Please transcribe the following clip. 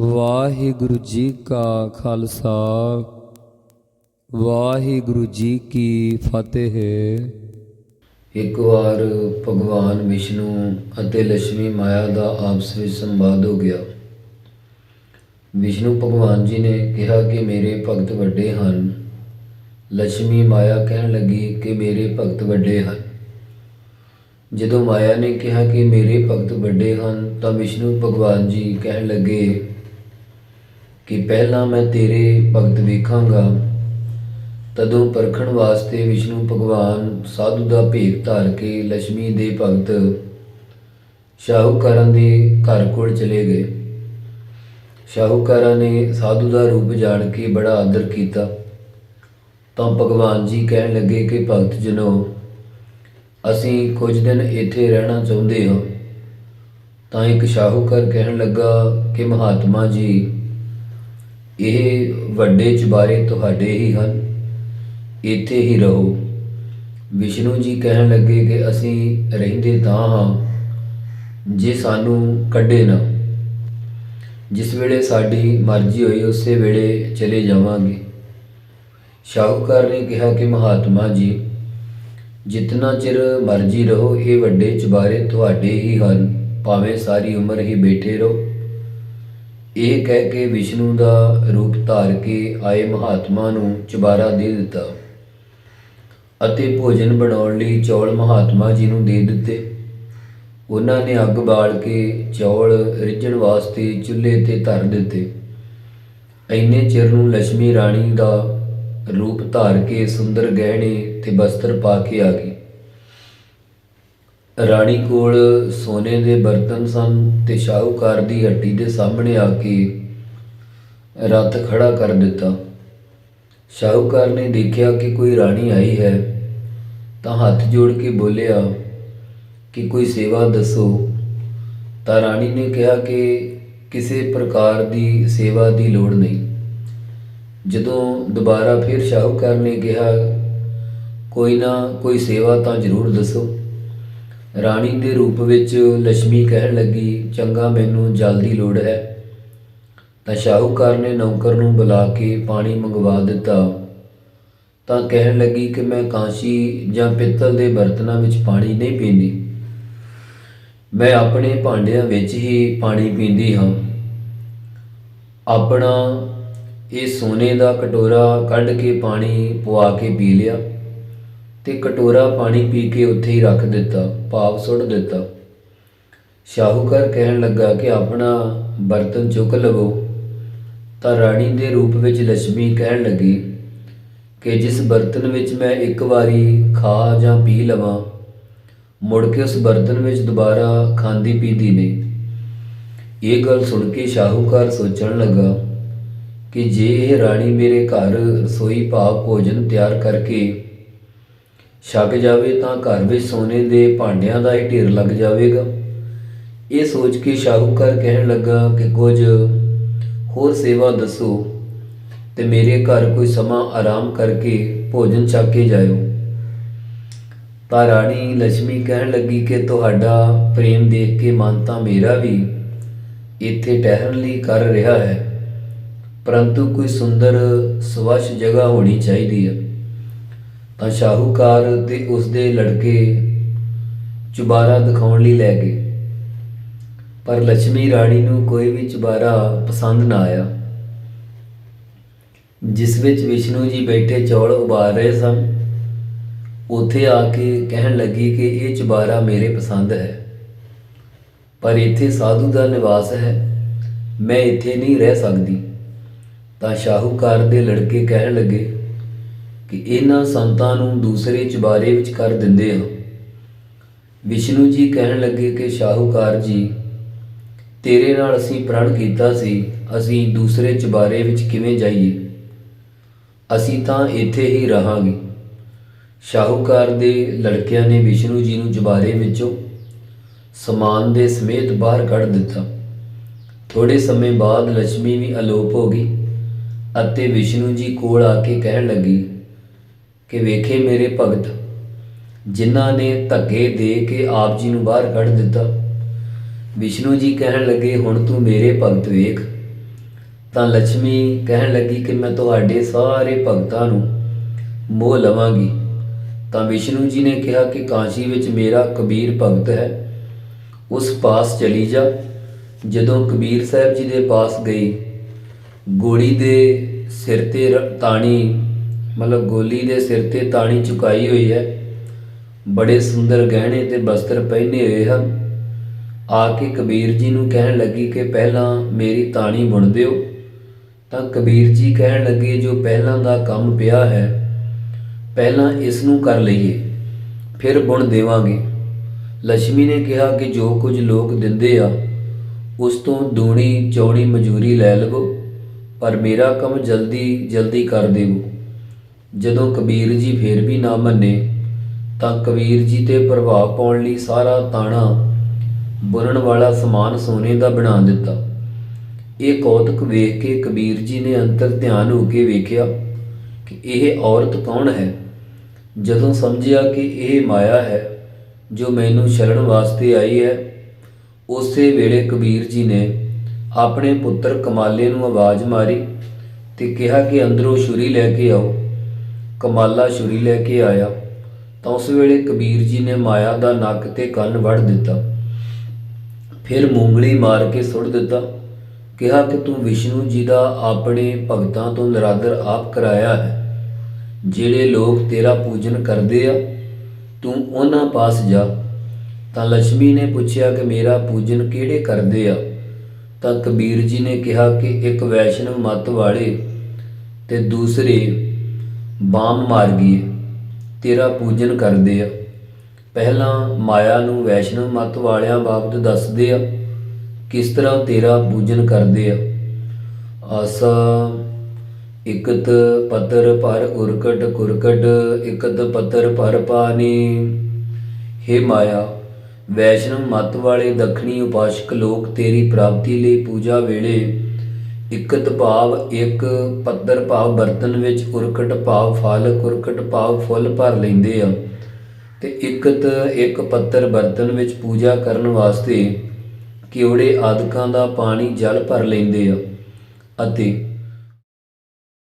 ਵਾਹਿਗੁਰੂ ਜੀ ਕਾ ਖਾਲਸਾ, ਵਾਹਿਗੁਰੂ ਜੀ ਕੀ ਫਤਿਹ। ਇੱਕ ਵਾਰ ਭਗਵਾਨ ਵਿਸ਼ਨੂੰ ਅਤੇ ਲక్ష్ਮੀ ਮਾਇਆ ਦਾ ਆਪਸ ਵਿੱਚ ਸੰਵਾਦ ਹੋ ਗਿਆ। ਵਿਸ਼ਨੂੰ ਭਗਵਾਨ ਜੀ ਨੇ ਕਿਹਾ ਕਿ ਮੇਰੇ ਭਗਤ ਵੱਡੇ ਹਨ। ਲక్ష్ਮੀ ਮਾਇਆ ਕਹਿਣ ਲੱਗੀ ਕਿ ਮੇਰੇ ਭਗਤ ਵੱਡੇ ਹਨ। ਜਦੋਂ ਮਾਇਆ ਨੇ ਕਿਹਾ ਕਿ ਮੇਰੇ ਭਗਤ ਵੱਡੇ ਹਨ, ਤਾਂ ਵਿਸ਼ਨੂੰ ਭਗਵਾਨ ਜੀ ਕਹਿਣ ਲੱਗੇ ਕਿ ਪਹਿਲਾਂ ਮੈਂ ਤੇਰੇ ਭਗਤ ਵੇਖਾਂਗਾ, ਤਦੋਂ ਪਰਖਣ ਵਾਸਤੇ ਵਿਸ਼ਨੂੰ ਭਗਵਾਨ ਸਾਧੂ ਦਾ ਭੇਖ ਧਾਰ ਕੇ ਲక్ష్ਮੀ ਦੇ ਭਗਤ ਸ਼ਾਹੂਕਾਰਾਂ ਦੇ ਘਰ ਕੋਲ ਚਲੇ ਗਏ। ਸ਼ਾਹੂਕਾਰਾਂ ਨੇ ਸਾਧੂ ਦਾ ਰੂਪ ਜਾਣ ਕੇ ਬੜਾ ਆਦਰ ਕੀਤਾ। ਤਾਂ ਭਗਵਾਨ ਜੀ ਕਹਿਣ ਲੱਗੇ ਕਿ, ਭਗਤ ਜਨੋ, ਅਸੀਂ ਕੁਝ ਦਿਨ ਇੱਥੇ ਰਹਿਣਾ ਚਾਹੁੰਦੇ ਹਾਂ। ਤਾਂ ਇੱਕ ਸ਼ਾਹੂਕਾਰ ਕਹਿਣ ਲੱਗਾ ਕਿ ਮਹਾਤਮਾ ਜੀ ਇਹ ਵੱਡੇ ਚੁਬਾਰੇ ਤੁਹਾਡੇ ਹੀ ਹਨ। ਇੱਥੇ ਹੀ ਰਹੋ। ਵਿਸ਼ਨੂੰ ਜੀ ਕਹਿਣ ਲੱਗੇ ਕਿ ਅਸੀਂ ਰਹਿੰਦੇ ਤਾਂ ਹਾਂ, ਜੇ ਸਾਨੂੰ ਕੱਢੇ ਨਾ। ਜਿਸ ਵੇਲੇ ਸਾਡੀ ਮਰਜ਼ੀ ਹੋਈ, ਉਸੇ ਵੇਲੇ ਚਲੇ ਜਾਵਾਂਗੇ। ਸ਼ਾਹੂਕਾਰ ਨੇ ਕਿਹਾ ਕਿ ਮਹਾਤਮਾ ਜੀ, ਜਿਤਨਾ ਚਿਰ ਮਰਜ਼ੀ ਰਹੋ, ਇਹ ਵੱਡੇ ਚੁਬਾਰੇ ਤੁਹਾਡੇ ਹੀ ਹਨ। ਭਾਵੇਂ ਸਾਰੀ ਉਮਰ ਹੀ ਬੈਠੇ ਰਹੋ। ਇਹ ਕਹਿ ਕੇ ਵਿਸ਼ਨੂੰ ਦਾ ਰੂਪ ਧਾਰ ਕੇ ਆਏ ਮਹਾਤਮਾ ਨੂੰ ਚੁਬਾਰਾ ਦੇ ਦਿੱਤਾ ਅਤੇ ਭੋਜਨ ਬਣਾਉਣ ਲਈ ਚੌਲ ਮਹਾਤਮਾ ਜੀ ਨੂੰ ਦੇ ਦਿੱਤੇ। ਉਹਨਾਂ ਨੇ ਅੱਗ ਬਾਲ ਕੇ ਚੌਲ ਰਿੱਝਣ ਵਾਸਤੇ ਚੁੱਲ੍ਹੇ ਤੇ ਧਰ ਦਿੱਤੇ। ਐਨੇ ਚਿਰ ਨੂੰ ਲక్ష్ਮੀ ਰਾਣੀ ਦਾ ਰੂਪ ਧਾਰ ਕੇ ਸੁੰਦਰ ਗਹਿਣੇ ਤੇ ਬਸਤਰ ਪਾ ਕੇ ਆ ਗਈ। ਰਾਣੀ ਕੋਲ ਸੋਨੇ ਦੇ ਬਰਤਨ ਸਨ ਤੇ ਸ਼ਾਹੂਕਾਰ ਦੀ ਹੱਟੀ ਦੇ ਸਾਹਮਣੇ ਆ ਕੇ ਰੱਥ ਖੜਾ ਕਰ ਦਿੱਤਾ। ਸ਼ਾਹੂਕਾਰ ਨੇ ਦੇਖਿਆ ਕਿ ਕੋਈ ਰਾਣੀ ਆਈ ਹੈ, ਤਾਂ ਹੱਥ ਜੋੜ ਕੇ ਬੋਲਿਆ ਕਿ ਕੋਈ ਸੇਵਾ ਦੱਸੋ। ਤਾਂ ਰਾਣੀ ਨੇ ਕਿਹਾ ਕਿ ਕਿਸੇ ਪ੍ਰਕਾਰ ਦੀ ਸੇਵਾ ਦੀ ਲੋੜ ਨਹੀਂ। ਜਦੋਂ ਦੁਬਾਰਾ ਫਿਰ ਸ਼ਾਹੂਕਾਰ ਨੇ ਕਿਹਾ, ਕੋਈ ਨਾ, ਕੋਈ ਸੇਵਾ ਤਾਂ ਜ਼ਰੂਰ ਦੱਸੋ। ਰਾਣੀ ਦੇ ਰੂਪ ਵਿੱਚ ਲక్ష్ਮੀ ਕਹਿਣ ਲੱਗੀ, ਚੰਗਾ, ਮੈਨੂੰ ਜਲਦੀ ਲੋੜ ਹੈ। ਤਾਂ ਸ਼ਾਹੂਕਾਰ ਨੇ ਨੌਕਰ ਨੂੰ ਬੁਲਾ ਕੇ ਪਾਣੀ ਮੰਗਵਾ ਦਿੱਤਾ। ਤਾਂ ਕਹਿਣ ਲੱਗੀ ਕਿ ਮੈਂ ਕਾਂਸੀ ਜਾਂ ਪਿੱਤਲ ਦੇ ਬਰਤਨਾਂ ਵਿੱਚ ਪਾਣੀ ਨਹੀਂ ਪੀਂਦੀ। ਮੈਂ ਆਪਣੇ ਭਾਂਡਿਆਂ ਵਿੱਚ ਹੀ ਪਾਣੀ ਪੀਂਦੀ ਹਾਂ। ਆਪਣਾ ਇਹ ਸੋਨੇ ਦਾ ਕਟੋਰਾ ਕੱਢ ਕੇ ਪਾਣੀ ਪਵਾ ਕੇ ਪੀ ਲਿਆ। ਤੇ ਕਟੋਰਾ ਪਾਣੀ ਪੀ ਕੇ ਉੱਥੇ ਹੀ ਰੱਖ ਦਿੱਤਾ ਭਾਵ ਸੁੱਟ ਦਿੱਤਾ। ਸ਼ਾਹੂਕਾਰ ਕਹਿਣ ਲੱਗਾ ਕਿ ਆਪਣਾ ਬਰਤਨ ਚੁੱਕ ਲਵੋ। ਤਾਂ ਰਾਣੀ ਦੇ ਰੂਪ ਵਿੱਚ ਲక్ష్ਮੀ ਕਹਿਣ ਲੱਗੀ ਕਿ ਜਿਸ ਬਰਤਨ ਵਿੱਚ ਮੈਂ ਇੱਕ ਵਾਰੀ ਖਾ ਜਾਂ ਪੀ ਲਵਾਂ, ਮੁੜ ਕੇ ਉਸ ਬਰਤਨ ਵਿੱਚ ਦੁਬਾਰਾ ਖਾਂਦੀ ਪੀਂਦੀ ਨਹੀਂ। ਇਹ ਗੱਲ ਸੁਣ ਕੇ ਸ਼ਾਹੂਕਾਰ ਸੋਚਣ ਲੱਗਾ ਕਿ ਜੇ ਇਹ ਰਾਣੀ ਮੇਰੇ ਘਰ ਰਸੋਈ ਭਾਵ ਭੋਜਨ ਤਿਆਰ ਕਰਕੇ ਛਕ ਜਾਵੇ ਤਾਂ ਘਰ ਵਿੱਚ ਸੋਨੇ ਦੇ ਭਾਂਡਿਆਂ ਦਾ ਹੀ ਢੇਰ ਲੱਗ ਜਾਵੇਗਾ। ਇਹ ਸੋਚ ਕੇ ਸ਼ਾਹੂਕਾਰ ਕਹਿਣ ਲੱਗਾ ਕਿ, ਕੁਝ ਹੋਰ ਸੇਵਾ ਦੱਸੋ ਤੇ ਮੇਰੇ ਘਰ ਕੋਈ ਸਮਾਂ ਆਰਾਮ ਕਰਕੇ ਭੋਜਨ ਛਕ ਕੇ ਜਾਇਓ। ਤਾਂ ਰਾਣੀ ਲక్ష్ਮੀ ਕਹਿਣ ਲੱਗੀ ਕਿ, ਤੁਹਾਡਾ ਪ੍ਰੇਮ ਦੇਖ ਕੇ ਮਨ ਤਾਂ ਮੇਰਾ ਵੀ ਇੱਥੇ ਟਹਿਰਨ ਲਈ ਕਰ ਰਿਹਾ ਹੈ, ਪਰੰਤੂ ਕੋਈ ਸੁੰਦਰ ਸਵੱਛ ਜਗ੍ਹਾ ਹੋਣੀ ਚਾਹੀਦੀ ਹੈ। ਤਾਂ ਸ਼ਾਹੂਕਾਰ ਤੇ ਉਸ ਦੇ ਲੜਕੇ ਚੁਬਾਰਾ ਦਿਖਾਉਣ ਲਈ ਲੈ ਗਏ। ਪਰ ਲక్ష్ਮੀ ਰਾਣੀ ਨੂੰ ਕੋਈ ਵੀ ਚੁਬਾਰਾ ਪਸੰਦ ਨਾ ਆਇਆ। ਜਿਸ ਵਿੱਚ ਵਿਸ਼ਨੂੰ ਜੀ ਬੈਠੇ ਚੌਲ ਉਬਾਲ ਰਹੇ ਸਨ, ਉੱਥੇ ਆ ਕੇ ਕਹਿਣ ਲੱਗੀ ਕਿ ਇਹ ਚੁਬਾਰਾ ਮੇਰੇ ਪਸੰਦ ਹੈ। ਪਰ ਇੱਥੇ ਸਾਧੂ ਦਾ ਨਿਵਾਸ ਹੈ, ਮੈਂ ਇੱਥੇ ਨਹੀਂ ਰਹਿ ਸਕਦੀ। ਤਾਂ ਸ਼ਾਹੂਕਾਰ ਦੇ ਲੜਕੇ ਕਹਿਣ ਲੱਗੇ ਕਿ ਇਹਨਾਂ ਸੰਤਾਂ ਨੂੰ ਦੂਸਰੇ ਚੁਬਾਰੇ ਵਿੱਚ ਕਰ ਦਿੰਦੇ ਹੋ। ਵਿਸ਼ਨੂੰ ਜੀ ਕਹਿਣ ਲੱਗੇ ਕਿ, ਸ਼ਾਹੂਕਾਰ ਜੀ, ਤੇਰੇ ਨਾਲ ਅਸੀਂ ਪ੍ਰਣ ਕੀਤਾ ਸੀ, ਅਸੀਂ ਦੂਸਰੇ ਚੁਬਾਰੇ ਵਿੱਚ ਕਿਵੇਂ ਜਾਈਏ? ਅਸੀਂ ਤਾਂ ਇੱਥੇ ਹੀ ਰਹਾਂਗੇ। ਸ਼ਾਹੂਕਾਰ ਦੇ ਲੜਕਿਆਂ ਨੇ ਵਿਸ਼ਨੂੰ ਜੀ ਨੂੰ ਚੁਬਾਰੇ ਵਿੱਚੋਂ ਸਮਾਨ ਦੇ ਸਮੇਤ ਬਾਹਰ ਕੱਢ ਦਿੱਤਾ। ਥੋੜੇ ਸਮੇਂ ਬਾਅਦ ਲక్ష్ਮੀ ਵੀ ਅਲੋਪ ਹੋ ਗਈ ਅਤੇ ਵਿਸ਼ਨੂੰ ਜੀ ਕੋਲ ਆ ਕੇ ਕਹਿਣ ਲੱਗੀ ਕਿ ਵੇਖੇ ਮੇਰੇ ਭਗਤ, ਜਿਨ੍ਹਾਂ ਨੇ ਧੱਕੇ ਦੇ ਕੇ ਆਪ ਜੀ ਨੂੰ ਬਾਹਰ ਕੱਢ ਦਿੱਤਾ। ਵਿਸ਼ਨੂੰ ਜੀ ਕਹਿਣ ਲੱਗੇ, ਹੁਣ ਤੂੰ ਮੇਰੇ ਭਗਤ ਵੇਖ। ਤਾਂ ਲక్ష్ਮੀ ਕਹਿਣ ਲੱਗੀ ਕਿ ਮੈਂ ਤੁਹਾਡੇ ਸਾਰੇ ਭਗਤਾਂ ਨੂੰ ਮੋਹ ਲਵਾਂਗੀ। ਤਾਂ ਵਿਸ਼ਨੂੰ ਜੀ ਨੇ ਕਿਹਾ ਕਿ ਕਾਂਸ਼ੀ ਵਿੱਚ ਮੇਰਾ ਕਬੀਰ ਭਗਤ ਹੈ। ਉਸ ਪਾਸ ਚਲੀ ਜਾ। ਜਦੋਂ ਕਬੀਰ ਸਾਹਿਬ ਜੀ ਦੇ ਪਾਸ ਗਈ, ਗੋਲੀ ਦੇ ਸਿਰ ਤੇ ਰ- ਤਾਣੀ ਮਤਲਬ ਗੋਲੀ ਦੇ ਸਿਰ ਤੇ ਤਾਣੀ ਚੁਕਾਈ ਹੋਈ ਹੈ। ਬੜੇ ਸੁੰਦਰ ਗਹਿਣੇ ਤੇ ਬਸਤਰ ਪਹਿਨੇ ਹੋਏ ਹਨ। ਆ ਕੇ ਕਬੀਰ ਜੀ ਨੂੰ ਕਹਿਣ ਲੱਗੀ ਕਿ ਪਹਿਲਾਂ ਮੇਰੀ ਤਾਣੀ ਬੁਣ ਦਿਓ। ਤਾਂ ਕਬੀਰ ਜੀ ਕਹਿਣ ਲੱਗੇ, ਜੋ ਪਹਿਲਾਂ ਦਾ ਕੰਮ ਪਿਆ ਹੈ, ਪਹਿਲਾਂ ਇਸ ਨੂੰ ਕਰ ਲਈਏ, ਫਿਰ ਬੁਣ ਦੇਵਾਂਗੇ। ਲక్ష్ਮੀ ਨੇ ਕਿਹਾ ਕਿ ਜੋ ਕੁਝ ਲੋਕ ਦਿੰਦੇ ਆ, ਉਸ ਤੋਂ ਦੂਣੀ ਚੌੜੀ ਮਜ਼ਦੂਰੀ ਲੈ ਲਵੋ, ਪਰ ਮੇਰਾ ਕੰਮ ਜਲਦੀ ਜਲਦੀ ਕਰ ਦੇਵੋ। ਜਦੋਂ ਕਬੀਰ ਜੀ ਫੇਰ ਵੀ ਨਾ ਮੰਨੇ, ਤਾਂ ਕਬੀਰ ਜੀ ਤੇ ਪ੍ਰਭਾਵ ਪਾਉਣ ਲਈ ਸਾਰਾ ਤਾਣਾ ਬੁਣਨ ਵਾਲਾ ਸਮਾਨ ਸੋਨੇ ਦਾ ਬਣਾ ਦਿੱਤਾ। ਇਹ ਕੌਤਕ ਵੇਖ ਕੇ ਕਬੀਰ ਜੀ ਨੇ ਅੰਤਰ ਧਿਆਨ ਹੋ ਕੇ ਵੇਖਿਆ ਕਿ ਇਹ ਔਰਤ ਕੌਣ ਹੈ। ਜਦੋਂ ਸਮਝਿਆ ਕਿ ਇਹ ਮਾਇਆ ਹੈ ਜੋ ਮੈਨੂੰ ਛਲਣ ਵਾਸਤੇ ਆਈ ਹੈ, ਉਸੇ ਵੇਲੇ ਕਬੀਰ ਜੀ ਨੇ ਆਪਣੇ ਪੁੱਤਰ ਕਮਾਲੇ ਨੂੰ ਆਵਾਜ਼ ਮਾਰੀ ਤੇ ਕਿਹਾ ਕਿ ਅੰਦਰੋਂ ਛੁਰੀ ਲੈ ਕੇ ਆਓ। ਕਮਾਲਾ ਛੁਰੀ ਲੈ ਕੇ ਆਇਆ। ਤਾਂ ਉਸ ਵੇਲੇ ਕਬੀਰ ਜੀ ਨੇ ਮਾਇਆ ਦਾ ਨੱਕ ਤੇ ਕੰਨ ਵੜ ਦਿੱਤਾ। ਫਿਰ ਮੂੰਗਲੀ ਮਾਰ ਕੇ ਸੁੱਟ ਦਿੱਤਾ। ਕਿਹਾ ਕਿ ਤੂੰ ਵਿਸ਼ਨੂੰ ਜੀ ਦਾ ਆਪਣੇ ਭਗਤਾਂ ਤੋਂ ਨਰਾਦਰ ਆਪ ਕਰਾਇਆ ਹੈ। ਜਿਹੜੇ ਲੋਕ ਤੇਰਾ ਪੂਜਨ ਕਰਦੇ ਆ, ਤੂੰ ਉਹਨਾਂ ਪਾਸ ਜਾ। ਤਾਂ ਲక్ష్ਮੀ ਨੇ ਪੁੱਛਿਆ ਕਿ ਮੇਰਾ ਪੂਜਨ ਕਿਹੜੇ ਕਰਦੇ ਆ? ਤਾਂ ਕਬੀਰ ਜੀ ਨੇ ਕਿਹਾ ਕਿ ਇੱਕ ਵੈਸ਼ਨਵ ਮਤ ਵਾਲੇ ਤੇ ਦੂਸਰੇ ਬਾਮ ਮਾਰਗੀਏ ਤੇਰਾ ਪੂਜਨ ਕਰਦੇ ਆ। ਪਹਿਲਾਂ ਮਾਇਆ ਨੂੰ ਵੈਸ਼ਨਵ ਮਤ ਵਾਲਿਆਂ ਬਾਬਤ ਦੱਸਦੇ ਆ, ਕਿਸ ਤਰ੍ਹਾਂ ਤੇਰਾ ਪੂਜਨ ਕਰਦੇ ਆ। ਆਸਾ, ਇਕਤ ਪਤਰ ਪਰ ਉਰਕਟ ਕੁਰਕਟ, ਇਕਤ ਪਤਰ ਪਰ ਪਾਣੀ। ਹੇ ਮਾਇਆ, ਵੈਸ਼ਨਵ ਮਤ ਵਾਲੇ ਦੱਖਣੀ ਉਪਾਸ਼ਕ ਲੋਕ ਤੇਰੀ ਪ੍ਰਾਪਤੀ ਲਈ ਪੂਜਾ ਵੇਲੇ ਇਕਤ ਭਾਵ ਇੱਕ ਪੱਤਰ ਭਾਵ ਬਰਤਨ ਵਿੱਚ ਉਰਕਟ ਭਾਵ ਫਲ, ਕੁਰਕਟ ਭਾਵ ਫੁੱਲ ਭਰ ਲੈਂਦੇ ਆ। ਤੇ ਇਕਤ ਇੱਕ ਪੱਤਰ ਬਰਤਨ ਵਿੱਚ ਪੂਜਾ ਕਰਨ ਵਾਸਤੇ ਕਿਉੜੇ ਆਦਿਕਾਂ ਦਾ ਪਾਣੀ ਜਲ ਭਰ ਲੈਂਦੇ ਆ ਅਤੇ